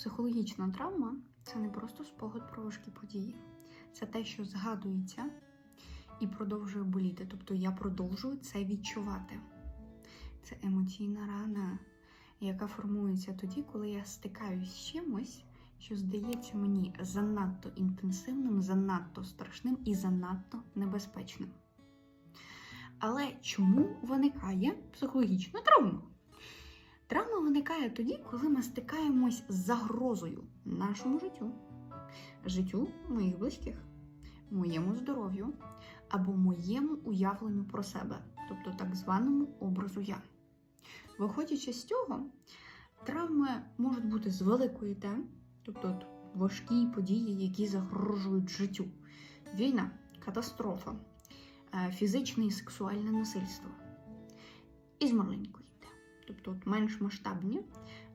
Психологічна травма це не просто спогад про важкі події. Це те, що згадується і продовжує боліти. Тобто я продовжую це відчувати. Це емоційна рана, яка формується тоді, коли я стикаюсь з чимось, що здається мені занадто інтенсивним, занадто страшним і занадто небезпечним. Але чому виникає психологічна травма? Травма виникає тоді, коли ми стикаємось з загрозою нашому життю, життю моїх близьких, моєму здоров'ю або моєму уявленню про себе, тобто так званому образу я. Виходячи з цього, травми можуть бути з великої Т, тобто важкі події, які загрожують життю. Війна, катастрофа, е, фізичне і сексуальне насильство. І з маленької Т, тобто от менш масштабні,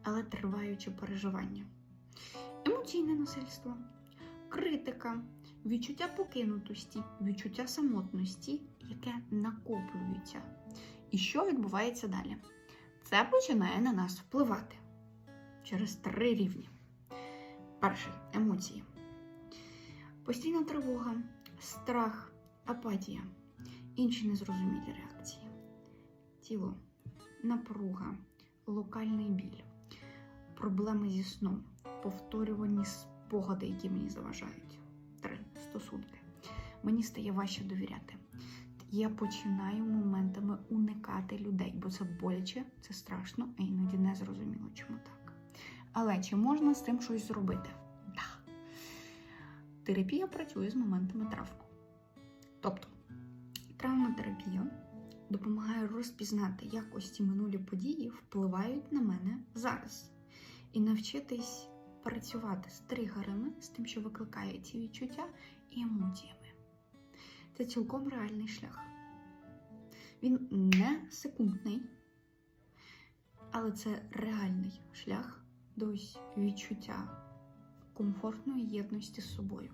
але триваючі переживання. Емоційне насильство, критика, відчуття покинутості, відчуття самотності, яке накоплюється. І що відбувається далі? Це починає на нас впливати через три рівні. Перший емоції. Постійна тривога, страх, апатія, інші незрозумілі реакції. Тіло, напруга, локальний біль, проблеми зі сном, повторювані спогади, які мені заважають. Три стосунки. Мені стає важче довіряти. Я починаю моментами уникати людей, бо це боляче, це страшно, а іноді не зрозуміло, чому так. Але чи можна з цим щось зробити? Так. Терапія працює з моментами травм. Тобто, травматерапія допомагає розпізнати, як ось ці минулі події впливають на мене зараз, і навчитись працювати з тригерами, з тим, що викликає ці відчуття і емоціями. Це цілком реальний шлях. Він не секундний, але це реальний шлях до відчуття комфортної єдності з собою.